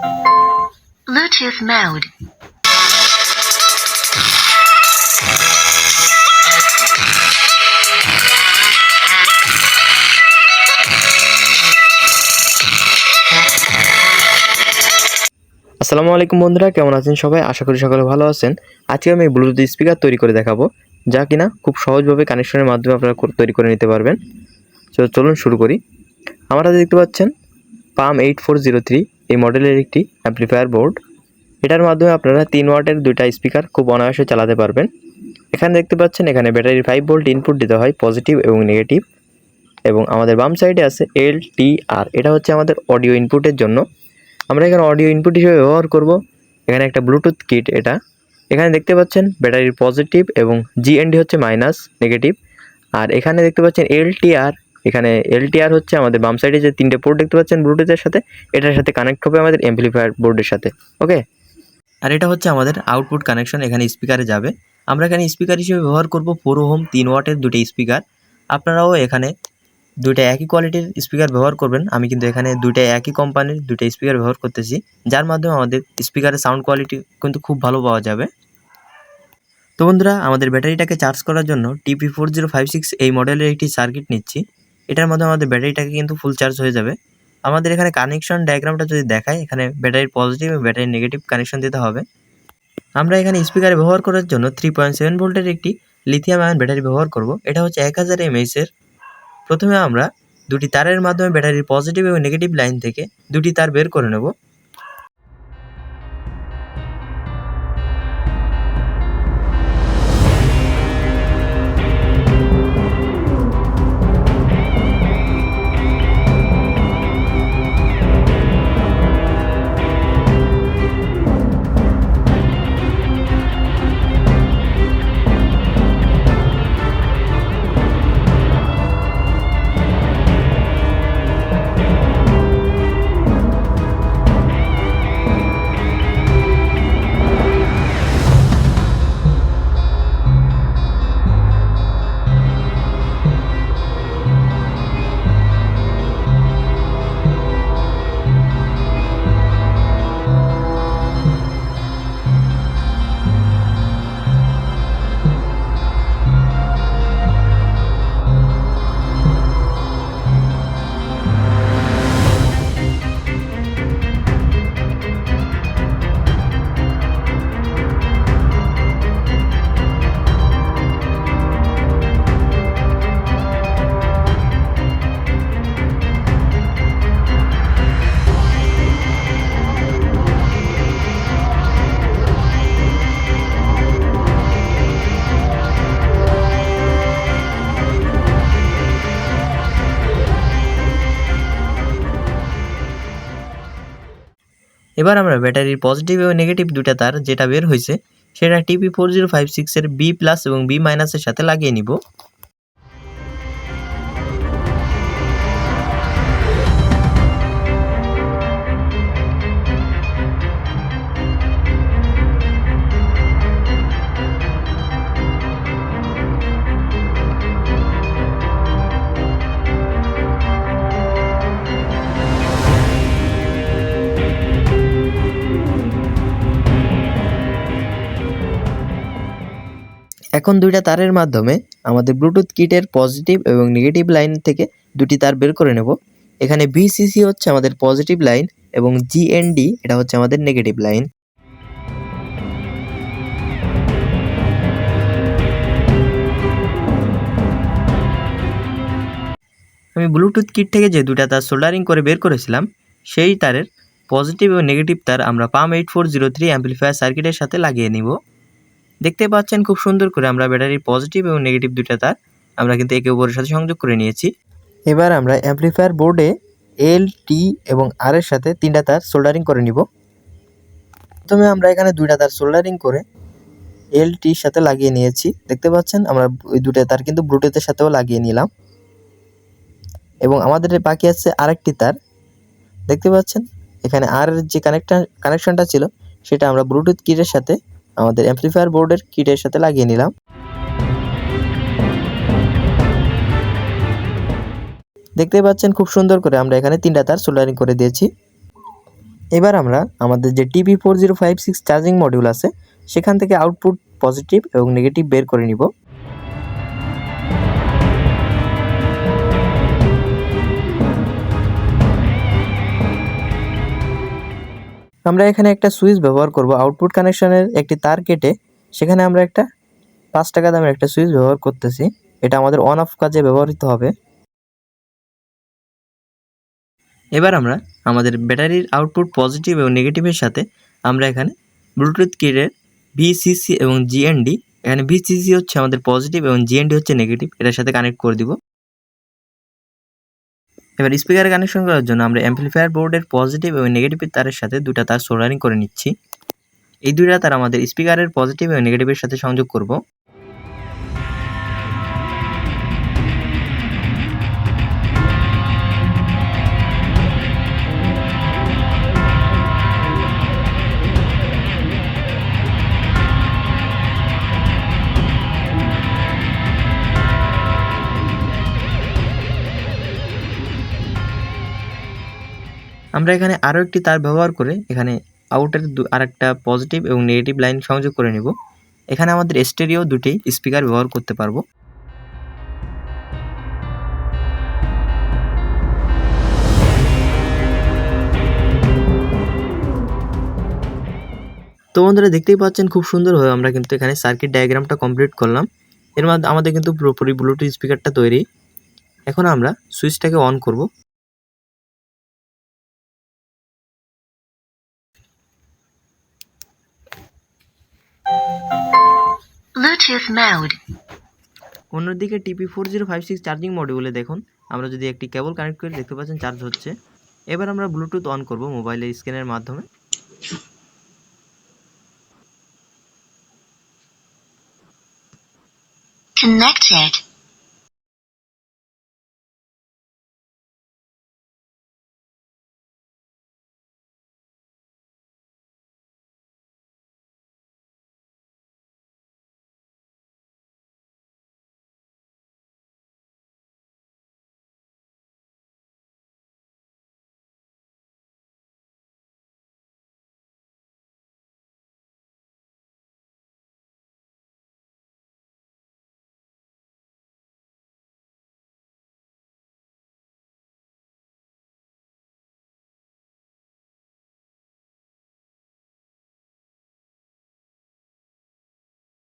Bluetooth mode. আসসালামু আলাইকুম বন্ধুরা, কেমন আছেন সবাই? আশা করি সকলে ভালো আছেন। আজকে আমি ব্লুটুথ স্পিকার তৈরি করে দেখাবো, যা কিনা খুব সহজভাবে কানেকশনের মাধ্যমে আপনারা তৈরি করে নিতে পারবেন। তো চলুন শুরু করি। আমরা দেখতে পাচ্ছেন, PAM eight four zero three এই মডেলের একটি অ্যাম্প্লিফায়ার বোর্ড এটার মাধ্যমে আপনারা তিন ওয়াটের দুইটা স্পিকার খুব অনায়াসে চালাতে পারবেন। এখানে দেখতে পাচ্ছেন এখানে ব্যাটারির ফাইভ ভোল্ট ইনপুট দিতে হয় পজিটিভ এবং নেগেটিভ এবং আমাদের বাম সাইডে আছে এল টি আর এটা হচ্ছে আমাদের অডিও ইনপুটের জন্য। আমরা এখানে অডিও ইনপুট হিসেবে ব্যবহার করব। এখানে একটা ব্লুটুথ কিট এটা। এখানে দেখতে পাচ্ছেন ব্যাটারির পজিটিভ এবং জিএনডি হচ্ছে মাইনাস নেগেটিভ আর এখানে দেখতে পাচ্ছেন এলটিআর এখানে এলটিআর হচ্ছে আমাদের বাম সাইডে যে তিনটে পোর্ট দেখতে পাচ্ছেন ব্লুটুথের সাথে, এটার সাথে কানেক্ট হবে আমাদের এমপ্লিফায়ার বোর্ডের সাথে ওকে আর এটা হচ্ছে আমাদের আউটপুট কানেকশন এখানে স্পিকারে যাবে। আমরা এখানে স্পিকার হিসেবে ব্যবহার করব পুরো হোম তিন ওয়াটের দুটো স্পিকার আপনারাও এখানে দুইটা একই কোয়ালিটির স্পিকার ব্যবহার করবেন। আমি কিন্তু এখানে দুইটা একই কোম্পানির দুইটা স্পিকার ব্যবহার করতেছি, যার মাধ্যমে আমাদের স্পিকারের সাউন্ড কোয়ালিটি কিন্তু খুব ভালো পাওয়া যাবে। তো বন্ধুরা, আমাদের ব্যাটারিটাকে চার্জ করার জন্য TP four zero five six এই মডেলের একটি সার্কিট নিচ্ছি। এটার মাধ্যমে আমাদের ব্যাটারিটাকে কিন্তু ফুল চার্জ হয়ে যাবে। আমাদের এখানে কানেকশন ডায়াগ্রামটা যদি দেখায় এখানে ব্যাটারির পজিটিভ এবং ব্যাটারির নেগেটিভ কানেকশন দিতে হবে। আমরা এখানে স্পিকারে ব্যবহার করার জন্য থ্রি পয়েন্ট সেভেন ভোল্টের একটি লিথিয়াম আয়ন ব্যাটারি ব্যবহার করব। এটা হচ্ছে এক হাজার এমএইচের প্রথমে আমরা দুটি তারের মাধ্যমে ব্যাটারির পজিটিভ এবং নেগেটিভ লাইন থেকে দুটি তার বের করে নেব। এবার আমরা ব্যাটারির পজিটিভ এবং নেগেটিভ দুটা তার যেটা বের হয়েছে, সেটা টিপি ফোর জিরো ফাইভ সিক্সের বি প্লাস এবং বি মাইনাসের সাথে লাগিয়ে নিব। এখন দুইটা তারের মাধ্যমে আমাদের ব্লুটুথ কিটের পজিটিভ এবং নেগেটিভ লাইন থেকে দুটি তার বের করে নেব। এখানে ভিসিসি হচ্ছে আমাদের পজিটিভ লাইন এবং জিএনডি এটা হচ্ছে আমাদের নেগেটিভ লাইন আমি ব্লুটুথ কিট থেকে যে দুটা তার সোল্ডারিং করে বের করেছিলাম, সেই তারের পজিটিভ এবং নেগেটিভ তার আমরা PAM eight four zero three amplifier সার্কিটের সাথে লাগিয়ে নিব। দেখতে পাচ্ছেন খুব সুন্দর করে আমরা ব্যাটারির পজিটিভ এবং নেগেটিভ দুইটা তার আমরা কিন্তু একে অপরের সাথে সংযোগ করে নিয়েছি। এবার আমরা অ্যাম্পলিফায়ার বোর্ডে এল টি এবং আর এর সাথে তিনটা তার সোল্ডারিং করে নিব। প্রথমে আমরা এখানে দুইটা তার সোল্ডারিং করে এল টির সাথে লাগিয়ে নিয়েছি। দেখতে পাচ্ছেন আমরা ওই দুটো তার কিন্তু ব্লুটুথের সাথেও লাগিয়ে নিলাম। এবং আমাদের বাকি আছে আরেকটি তার। দেখতে পাচ্ছেন? এখানে আর যে কানেকশন কানেকশনটা ছিল, সেটা আমরা ব্লুটুথ কিটের সাথে আমাদের অ্যাম্পলিফায়ার বোর্ডের কিটের সাথে লাগিয়ে নিলাম। দেখতে পাচ্ছেন খুব সুন্দর করে আমরা এখানে তিনটা তার সোল্ডারিং করে দিয়েছি। এবার আমরা আমাদের যে TP four zero five six charging module আছে, সেখান থেকে আউটপুট পজিটিভ এবং নেগেটিভ বের করে নিব। আমরা এখানে একটা সুইচ ব্যবহার করব। আউটপুট কানেকশনের একটি তার কেটে সেখানে আমরা একটা পাঁচ টাকা দামের একটা সুইচ ব্যবহার করতেছি। এটা আমাদের অন অফ কাজে ব্যবহৃত হবে। এবার আমরা আমাদের ব্যাটারির আউটপুট পজিটিভ এবং নেগেটিভের সাথে আমরা এখানে ব্লুটুথ কিটের ভিসিসি এবং জিএনডি এখানে ভিসিসি হচ্ছে আমাদের পজিটিভ এবং জিএনডি হচ্ছে নেগেটিভ এটার সাথে কানেক্ট করে দিব। এবার স্পিকার কানেকশন করার জন্য আমরা অ্যাম্পলিফায়ার বোর্ডের পজিটিভ এবং নেগেটিভ তারের সাথে দুটা তার সোল্ডারিং করে নিচ্ছি। এই দুইটা তার আমাদের স্পিকারের পজিটিভ এবং নেগেটিভের সাথে সংযোগ করব। আমরা এখানে আরও একটি তার ব্যবহার করে এখানে আউটের আর একটা পজিটিভ এবং নেগেটিভ লাইন সংযোগ করে নেব। এখানে আমাদের স্টেরিও দুটি স্পিকার ব্যবহার করতে পারব। তো বন্ধুরা, দেখতেই পাচ্ছেন খুব সুন্দরভাবে আমরা কিন্তু এখানে সার্কিট ডায়াগ্রামটা কমপ্লিট করলাম। এর মধ্যে আমাদের কিন্তু পুরোপুরি ব্লুটুথ স্পিকারটা তৈরি। এখন আমরা সুইচটাকে অন করব। Bluetooth mode. অন্যদিকে TP four zero five six charging মডিউলে দেখুন আমরা যদি একটি কেবল কানেক্ট করে দেখতে পাচ্ছেন চার্জ হচ্ছে এবার আমরা ব্লুটুথ অন করব মোবাইলের স্ক্রিনের মাধ্যমে Connected.